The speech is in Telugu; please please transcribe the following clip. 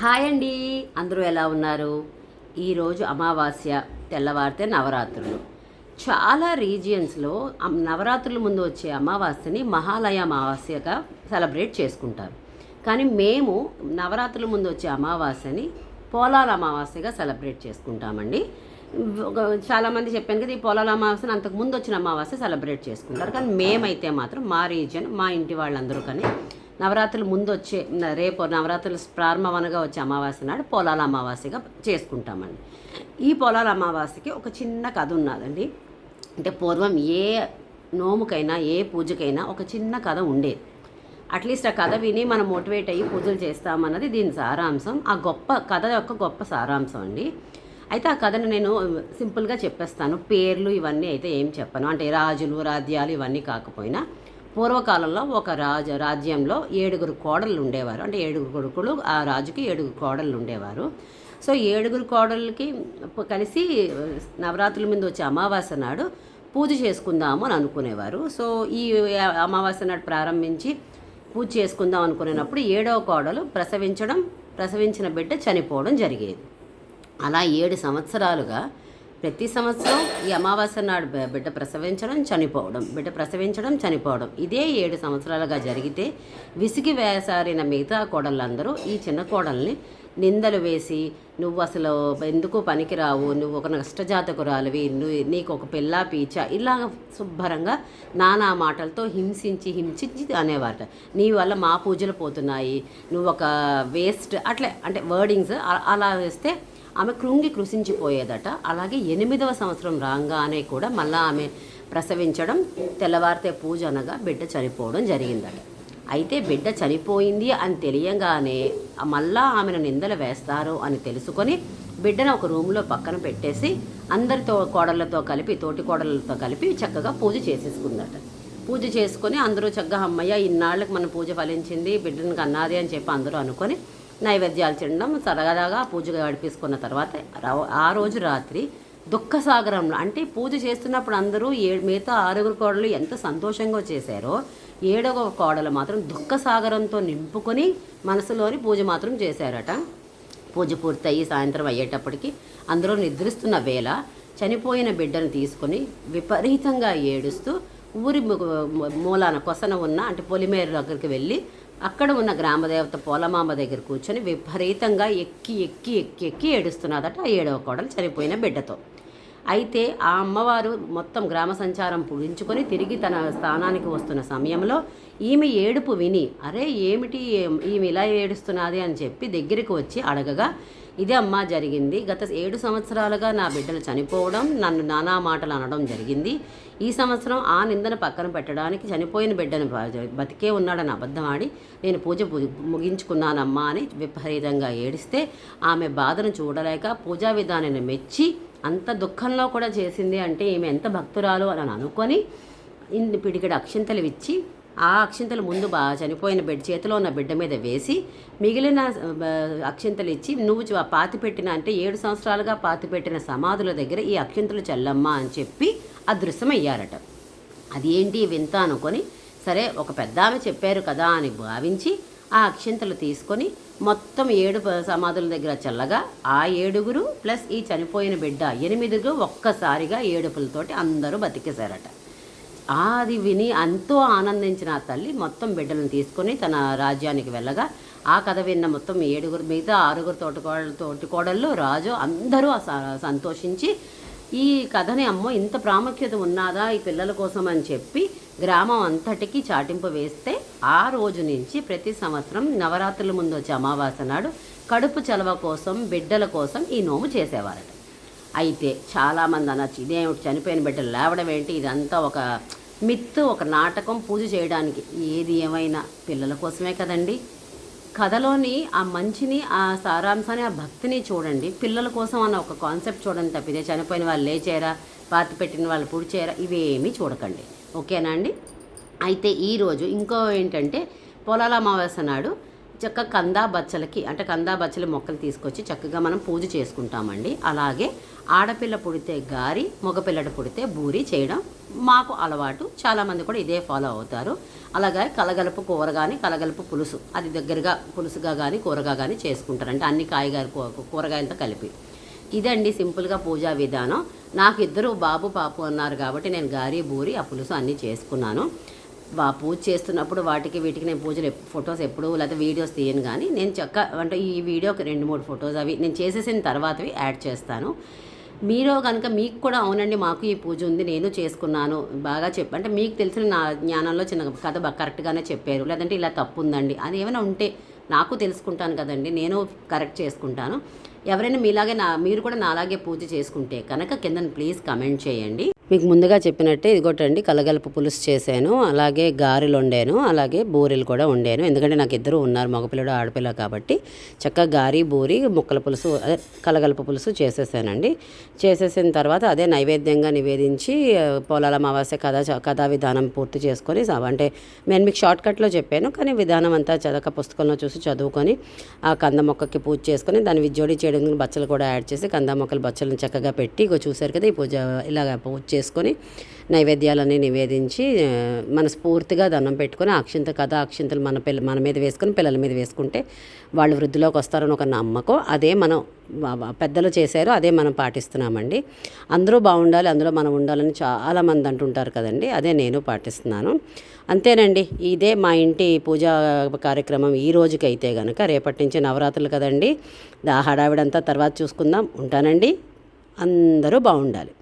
హాయ్ అండి. అందరూ ఎలా ఉన్నారు? ఈరోజు అమావాస్య తెల్లవారితే నవరాత్రులు. చాలా రీజియన్స్లో నవరాత్రుల ముందు వచ్చే అమావాస్యని మహాలయ అమావాస్యగా సెలబ్రేట్ చేసుకుంటారు. కానీ మేము నవరాత్రుల ముందు వచ్చే అమావాస్యని పోలాల అమావాస్యగా సెలబ్రేట్ చేసుకుంటామండి. చాలామంది చెప్పాను కదా ఈ పోలాల అమావాస్యను అంతకు ముందు వచ్చిన అమావాస్య సెలబ్రేట్ చేసుకుంటారు. కానీ మేమైతే మాత్రం మా రీజియన్ మా ఇంటి వాళ్ళందరూ కానీ నవరాత్రులు ముందు వచ్చే రేపు నవరాత్రులు ప్రారంభమనగా వచ్చే అమావాస్య నాడు పొలాల అమావాస్యగా చేసుకుంటామండి. ఈ పొలాల అమావాస్యకి ఒక చిన్న కథ ఉన్నదండి. అంటే పూర్వం ఏ నోముకైనా ఏ పూజకైనా ఒక చిన్న కథ ఉండేది. అట్లీస్ట్ ఆ కథ విని మనం మోటివేట్ అయ్యి పూజలు చేస్తామన్నది దీని సారాంశం. ఆ గొప్ప కథ యొక్క గొప్ప సారాంశం అండి. అయితే ఆ కథను నేను సింపుల్గా చెప్పేస్తాను. పేర్లు ఇవన్నీ అయితే ఏం చెప్పను. అంటే రాజులు రాజ్యాలు ఇవన్నీ కాకపోయినా పూర్వకాలంలో ఒక రాజ రాజ్యంలో ఏడుగురు కోడళ్ళు ఉండేవారు. అంటే ఏడుగురు కొడుకులు ఆ రాజుకి ఏడుగురు కోడళ్ళు ఉండేవారు. సో ఏడుగురు కోడళ్ళకి కలిసి నవరాత్రుల ముందు వచ్చే అమావాస్య నాడు పూజ చేసుకుందాము అని అనుకునేవారు. సో ఈ అమావాస్య నాడు ప్రారంభించి పూజ చేసుకుందాం అనుకునేటప్పుడు ఏడవ కోడలు ప్రసవించడం ప్రసవించిన బిడ్డ చనిపోవడం జరిగేది. అలా ఏడు సంవత్సరాలుగా ప్రతి సంవత్సరం ఈ అమావాస్య నాడు బిడ్డ ప్రసవించడం చనిపోవడం. బిడ్డ ప్రసవించడం చనిపోవడం. ఇదే ఏడు సంవత్సరాలుగా జరిగితే విసిగి వేసారిన మిగతా కోడళ్ళందరూ ఈ చిన్న కోడల్ని నిందలు వేసి నువ్వు అసలు ఎందుకు పనికిరావు? నువ్వు ఒక నష్టజాతకురాలివి. నువ్వు నీకు ఒక పిల్ల పీచ. ఇలా శుభ్రంగా నానా మాటలతో హింసించి హింసించి అనేవారట నీ వల్ల మా పూజలు పోతున్నాయి. నువ్వు ఒక వేస్ట్. అట్లే అంటే వర్డింగ్స్ అలా వేస్తే ఆమె కృంగి కృషించిపోయేదట అలాగే ఎనిమిదవ సంవత్సరం రాగానే కూడా మళ్ళీ ఆమె ప్రసవించడం తెల్లవారితే పూజ అనగా బిడ్డ చనిపోవడం జరిగిందట. అయితే బిడ్డ చనిపోయింది అని తెలియగానే మళ్ళా ఆమెను నిందలు వేస్తారు అని తెలుసుకొని బిడ్డను ఒక రూమ్లో పక్కన పెట్టేసి అందరితో కోడళ్ళతో కలిపి తోటి కోడళ్ళతో కలిపి చక్కగా పూజ చేసేసుకుందట. పూజ చేసుకొని అందరూ చక్కగా అమ్మయ్య ఇన్నాళ్ళకి మన పూజ ఫలించింది బిడ్డను కన్నాది అని చెప్పి అందరూ అనుకొని నైవేద్యాలు తినడం సరదాగా పూజ గడిపేసుకున్న తర్వాత ఆ రోజు రాత్రి దుఃఖసాగరంలో అంటే పూజ చేస్తున్నప్పుడు అందరూ ఏ మిగతా ఆరుగురు కోడలు ఎంత సంతోషంగా చేశారో ఏడవ కోడలు మాత్రం దుఃఖసాగరంతో నింపుకొని మనసులోని పూజ మాత్రం చేశారట. పూజ పూర్తయి సాయంత్రం అయ్యేటప్పటికి అందరూ నిద్రిస్తున్న వేళ చనిపోయిన బిడ్డను తీసుకొని విపరీతంగా ఏడుస్తూ ఊరి మూలాన కొసన ఉన్న అంటే పొలిమేరు దగ్గరికి వెళ్ళి అక్కడ ఉన్న గ్రామదేవత పోలమామ దగ్గర కూర్చొని విపరీతంగా ఎక్కి ఎక్కి ఎక్కి ఎక్కి ఏడుస్తున్నదట ఆ ఏడవ కోడలు చనిపోయిన బిడ్డతో. అయితే ఆ అమ్మవారు మొత్తం గ్రామ సంచారం పుడించుకొని తిరిగి తన స్థానానికి వస్తున్న సమయంలో ఈమె ఏడుపు విని అరే ఏమిటి? ఈమె ఇలా ఏడుస్తున్నది? అని చెప్పి దగ్గరికి వచ్చి అడగగా ఇదే అమ్మా జరిగింది. గత ఏడు సంవత్సరాలుగా నా బిడ్డలు చనిపోవడం నన్ను నానా మాటలు అనడం జరిగింది. ఈ సంవత్సరం ఆ నిందను పక్కన పెట్టడానికి చనిపోయిన బిడ్డను బ- బతికే ఉన్నాడని అబద్ధం ఆడి నేను పూజ ముగించుకున్నానమ్మా అని విపరీతంగా ఏడిస్తే ఆమె బాధను చూడలేక పూజా విధానాన్ని మెచ్చి అంత దుఃఖంలో కూడా చేసింది అంటే ఈమె ఎంత భక్తురాలు అని అనుకొని ఇన్ని పిడికిడ అక్షింతలు ఇచ్చి ఆ అక్షింతలు ముందు బా చనిపోయిన బిడ్డ చేతిలో ఉన్న బిడ్డ మీద వేసి మిగిలిన అక్షింతలు ఇచ్చి నువ్వు పాతి పెట్టిన అంటే ఏడు సంవత్సరాలుగా పాతి పెట్టిన సమాధుల దగ్గర ఈ అక్షింతలు చల్లమ్మా అని చెప్పి అదృశ్యమయ్యారట. అది ఏంటి వింత అనుకొని సరే ఒక పెద్ద ఆమె చెప్పారు కదా అని భావించి ఆ అక్షింతలు తీసుకొని మొత్తం ఏడు సమాధుల దగ్గర చల్లగా ఆ ఏడుగురు ప్లస్ ఈ చనిపోయిన బిడ్డ ఎనిమిదిగురు ఒక్కసారిగా ఏడుపులతోటి అందరూ బతికేశారట. అది విని ఎంతో ఆనందించిన ఆ తల్లి మొత్తం బిడ్డలను తీసుకొని తన రాజ్యానికి వెళ్ళగా ఆ కథ విన్న మొత్తం ఏడుగురు మిగతా ఆరుగురు తోటకోడలు తోటికోడళ్ళు రాజు అందరూ ఆ స- సంతోషించి ఈ కథని అమ్మో ఇంత ప్రాముఖ్యత ఉన్నదా ఈ పిల్లల కోసం అని చెప్పి గ్రామం అంతటికి చాటింపు వేస్తే ఆ రోజు నుంచి ప్రతి సంవత్సరం నవరాత్రుల ముందు వచ్చే అమావాస్య నాడు కడుపు చలవ కోసం బిడ్డల కోసం ఈ నోము చేసేవారట. అయితే చాలామంది అనొచ్చు ఇదేమిటి చనిపోయిన బిడ్డలు లేవడం ఏంటి? ఇదంతా ఒక మిత్తు ఒక నాటకం పూజ చేయడానికి. ఏది ఏమైనా పిల్లల కోసమే కదండి. కథలోని ఆ మంచిని ఆ సారాంశాన్ని ఆ భక్తిని చూడండి. పిల్లల కోసం అన్న ఒక కాన్సెప్ట్ చూడండి తప్పితే చనిపోయిన వాళ్ళు లేచారా? పాతి పెట్టిన వాళ్ళు పుడిచేరా? ఇవేమీ చూడకండి. ఓకేనా అండి? అయితే ఈరోజు ఇంకో ఏంటంటే పొలాల అమావాస్య నాడు చక్కగా కందా బచ్చలకి అంటే కందా బచ్చలి మొక్కలు తీసుకొచ్చి చక్కగా మనం పూజ చేసుకుంటామండి. అలాగే ఆడపిల్ల పుడితే గారి మగపిల్లడు పుడితే బూరి చేయడం మాకు అలవాటు. చాలామంది కూడా ఇదే ఫాలో అవుతారు. అలాగే కలగలుపు కూర కానీ కలగలుపు పులుసు. అది దగ్గరగా పులుసుగా కానీ కూరగా కానీ చేసుకుంటారు అంటే అన్ని కాయగారు కూరగాయలతో కలిపి. ఇదండి సింపుల్గా పూజా విధానం. నాకు ఇద్దరు బాబు పాపు అన్నారు కాబట్టి నేను గారి బూరి ఆ పులుసు అన్నీ చేసుకున్నాను. బా పూజ చేస్తున్నప్పుడు వాటికి వీటికి నేను పూజలు ఫొటోస్ ఎప్పుడు లేకపోతే వీడియోస్ తీయను కానీ నేను చక్క అంటే ఈ వీడియోకి రెండు మూడు ఫొటోస్ అవి నేను చేసేసిన తర్వాతవి యాడ్ చేస్తాను. మీరు కనుక మీకు కూడా అవునండి మాకు ఈ పూజ ఉంది నేను చేసుకున్నాను బాగా చెప్పి అంటే మీకు తెలిసిన నా జ్ఞానంలో చిన్న కథ కరెక్ట్గానే చెప్పారు లేదంటే ఇలా తప్పు ఉందండి అది ఏమైనా ఉంటే నాకు తెలుసుకుంటాను కదండి నేను కరెక్ట్ చేసుకుంటాను. ఎవరైనా మీలాగే నా మీరు కూడా నాలాగే పూజ చేసుకుంటే కనుక కింద ప్లీజ్ కమెంట్ చేయండి. మీకు ముందుగా చెప్పినట్టే ఇదిగోటండి కలగలుపు పులుసు చేశాను అలాగే గారెలు వండాను అలాగే బూరెలు కూడా వండాను. ఎందుకంటే నాకు ఇద్దరు ఉన్నారు మగపిల్లడు ఆడపిల్ల కాబట్టి చక్కగా గారి బూరి ముక్కల పులుసు అదే కలగలుపు పులుసు చేసేసానండి. చేసేసిన తర్వాత అదే నైవేద్యంగా నివేదించి పోలాల పొలాల అమావాస్య కథ కథా విధానం పూర్తి చేసుకొని అంటే నేను మీకు షార్ట్ కట్లో చెప్పాను కానీ విధానం అంతా చదక పుస్తకంలో చూసి చదువుకొని ఆ కంద మొక్కకి పూజ చేసుకొని దాన్ని విజ్జోడి చేయడానికి బచ్చలు కూడా యాడ్ చేసి కంద మొక్కలు బచ్చలను చక్కగా పెట్టి ఇక చూశారు కదా ఈ పూజ ఇలాగ పూజ చేసుకొని నైవేద్యాలన్నీ నివేదించి మనస్ఫూర్తిగా దండం పెట్టుకొని అక్షింత కథ అక్షింతలు మన పిల్ల మన మీద వేసుకొని పిల్లల మీద వేసుకుంటే వాళ్ళు వృద్ధిలోకి వస్తారని ఒక నమ్మకం. అదే మనం పెద్దలు చేశారు అదే మనం పాటిస్తున్నామండి. అందరూ బాగుండాలి అందులో మనం ఉండాలని చాలామంది అంటుంటారు కదండి అదే నేను పాటిస్తున్నాను. అంతేనండి ఇదే మా ఇంటి పూజా కార్యక్రమం ఈ రోజుకైతే కనుక రేపటి నుంచి నవరాత్రులు కదండి దా హడావిడంతా తర్వాత చూసుకుందాం ఉంటానండి. అందరూ బాగుండాలి.